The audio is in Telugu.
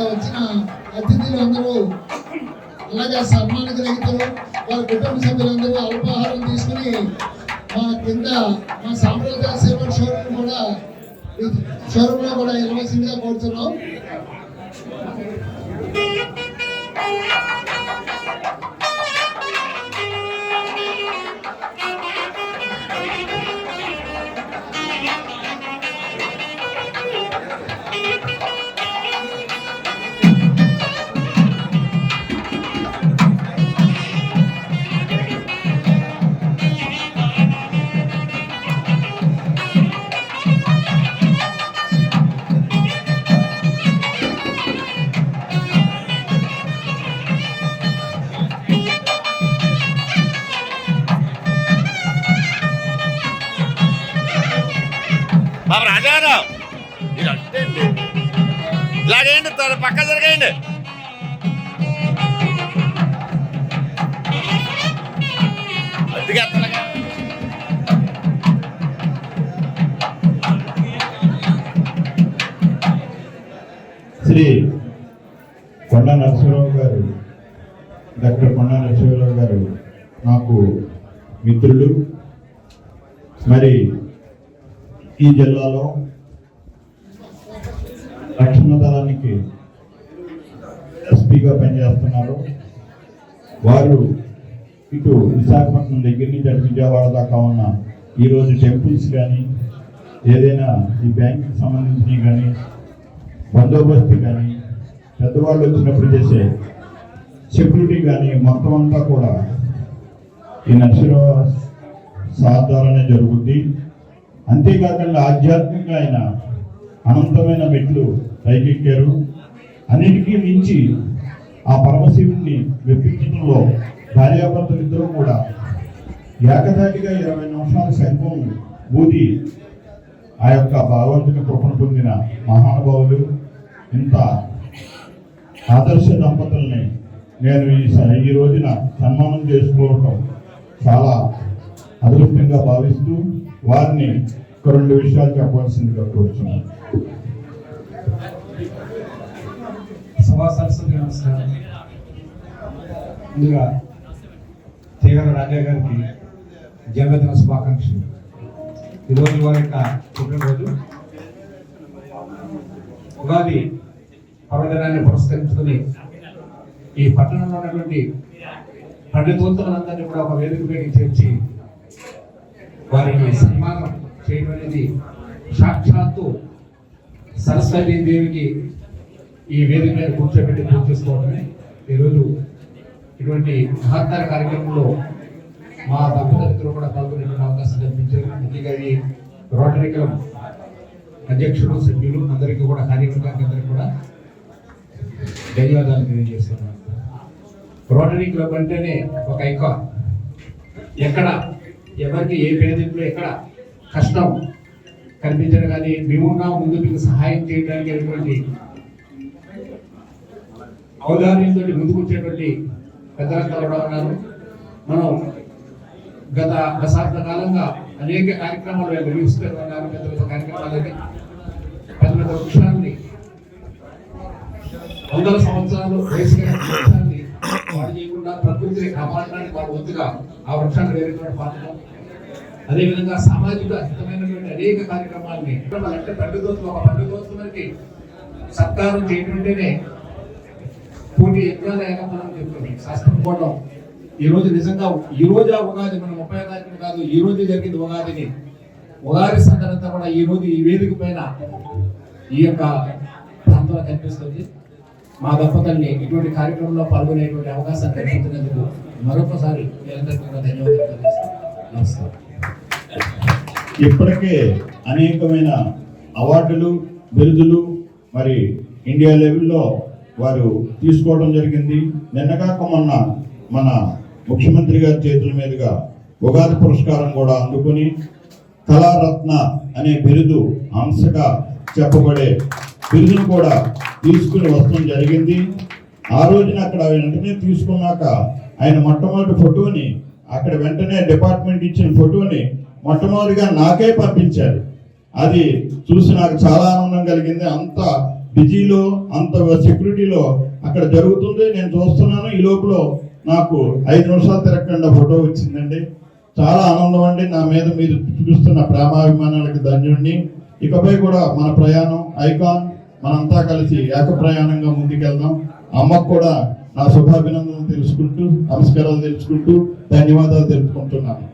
ఇక్కడ వచ్చిన అతిథులందరూ అలాగే సన్మాన గ్రహీతలు వారి కుటుంబ సభ్యులందరూ అల్పాహారం తీసుకుని మా కింద మా సాంప్రదాయ సేవ షోరూమ్ కూడా షోరూంలో కూడా ఇవ్వాల్సిందిగా కోరుతున్నాం. బాబు రాజారావు మీరు అంటే ఇలాగేయండి త్వర పక్క జరగండి అదిగా శ్రీ కొండా నరసింహరావు గారు డాక్టర్ కొండ నరసింహరావు గారు నాకు మిత్రులు మరి ఈ జిల్లాలో రక్షణ దళానికి ఎస్పీగా పనిచేస్తున్నారు. వారు ఇటు విశాఖపట్నం దగ్గర నుంచి అటు విజయవాడ దాకా ఉన్న ఈరోజు టెంపుల్స్ కానీ ఏదైనా ఈ బ్యాంకుకి సంబంధించినవి కానీ బందోబస్తు కానీ పెద్దవాళ్ళు వచ్చినప్పుడు చేసే సెక్యూరిటీ కానీ మొత్తం అంతా కూడా ఈ నరసింహరావు సాధారణనే జరుగుద్ది. అంతేకాకుండా ఆధ్యాత్మికంగా ఆయన అనంతమైన మెట్లు పైకెక్కారు. అన్నిటికీ మించి ఆ పరమశివుణ్ణి మెప్పించడంలో భార్యాభర్తలిద్దరూ కూడా ఏకదాటిగా ఇరవై నిమిషాల శంఖం ఊది ఆ యొక్క భగవంతుని కృపను పొందిన మహానుభావులు. ఇంత ఆదర్శ దంపతుల్ని నేను ఈ ఈ రోజున సన్మానం చేసుకోవటం చాలా అదృష్టంగా భావిస్తూ వారిని రెండు విషయాలు చెప్పాల్సిందిగా కోరుతున్నాను సభా సరస్వతి నమస్కారం. ముందుగా తీగల రాజా గారికి జన్మదిన శుభాకాంక్షలు. ఈరోజు వారి యొక్క పుట్టినరోజు. ఉగాది పర్వదినాన్ని పురస్కరించుకుని ఈ పట్టణంలో ఉన్నటువంటి పండితోత్తములందరినీ కూడా ఒక వేదిక వేదికపైకి చేర్చి వారికి సన్మానం చేయడం అనేది సాక్షాత్తు సరస్వతీ దేవికి ఈ వేదిక మీద కూర్చోబెట్టి పూజ చేసుకోవడమే. ఈరోజు ఇటువంటి మహత్తర కార్యక్రమంలో మా దంపతులు కూడా పాల్గొనేటువంటి అవకాశం కల్పించారు. అందుకే ఈ రోటరీ క్లబ్ అధ్యక్షుడు సభ్యులు అందరికీ కూడా కార్యవర్గానికి అందరికీ కూడా ధన్యవాదాలు తెలియజేస్తున్నాను. రోటరీ క్లబ్ అంటేనే ఒక ఐకాన్ ఎక్కడ? ఎవరికి ఏ పేదింట్లో ఎక్కడ? కష్టం కనిపించడం కానీ మేమున్నా ముందు మీకు సహాయం చేయడానికి అనేటువంటి ఔదార్యంతో ముందుకొచ్చేటువంటి పెద్దలంతా కూడా ఉన్నారు. మనం గత దశాబ్ద కాలంగా అనేక కార్యక్రమాలు నిర్వహిస్తూ ఉన్నారు పెద్ద పెద్ద కార్యక్రమాలని పెద్ద పెద్ద వృక్షాన్ని వందల సంవత్సరాలు వయసు వృక్షాన్ని పాడు చేయకుండా ప్రకృతిని కాపాడడానికి వాళ్ళ వంతుగా ఆ వృక్షాన్ని వేరేటువంటి పాత్ర అదేవిధంగా సామాజిక హితమైనటువంటి అనేక కార్యక్రమాలని అంటే పండుగోత్సవం ఒక పండుగోత్సవానికి సత్కారం చేయకుంటేనే కోటి యజ్ఞాల ఏకమనం చెప్తుంది శాస్త్రం పోవడం ఈ రోజు నిజంగా ఈ రోజు ఆ ఉగాది మనం ముప్పై తారీఖున కాదు ఈ రోజు జరిగింది ఉగాదిని. ఉగాది సందర్భంతా కూడా ఈ రోజు ఈ వేదిక పైన ఈ యొక్క ప్రాంతంలో కనిపిస్తుంది. మా దంపతుల్ని ఇటువంటి కార్యక్రమంలో పాల్గొనేటువంటి అవకాశం కల్పించినందుకు మరొకసారి ధన్యవాదాలు నమస్కారం. ఇప్పటికే అనేకమైన అవార్డులు బిరుదులు మరి ఇండియా లెవెల్లో వారు తీసుకోవడం జరిగింది. నిన్నగాక మొన్న మన ముఖ్యమంత్రి గారి చేతుల మీదుగా ఉగాది పురస్కారం కూడా అందుకుని కళారత్న అనే బిరుదు అంశగా చెప్పబడే బిరుదును కూడా తీసుకుని వస్తడం జరిగింది. ఆ రోజున అక్కడ వెంటనే తీసుకున్నాక ఆయన మొట్టమొదటి ఫోటోని అక్కడ వెంటనే డిపార్ట్మెంట్ ఇచ్చిన ఫోటోని మొట్టమొదటిగా నాకే పంపించారు. అది చూసి నాకు చాలా ఆనందం కలిగింది. అంత బిజీలో అంత సెక్యూరిటీలో అక్కడ జరుగుతుంది నేను చూస్తున్నాను. ఈ లోపల నాకు ఐదు నిమిషాలు తిరగకుండా ఫోటో వచ్చిందండి. చాలా ఆనందం అండి. నా మీద మీరు చూపిస్తున్న ప్రేమాభిమానాలకు ధన్యుణ్ణి. ఇకపై కూడా మన ప్రయాణం ఐకాన్ మనంతా కలిసి ఏక ప్రయాణంగా ముందుకెళ్దాం. అమ్మకు కూడా నా శుభాభినందనలు తెలుసుకుంటూ నమస్కారాలు తెలుసుకుంటూ ధన్యవాదాలు తెలుపుకుంటున్నాను.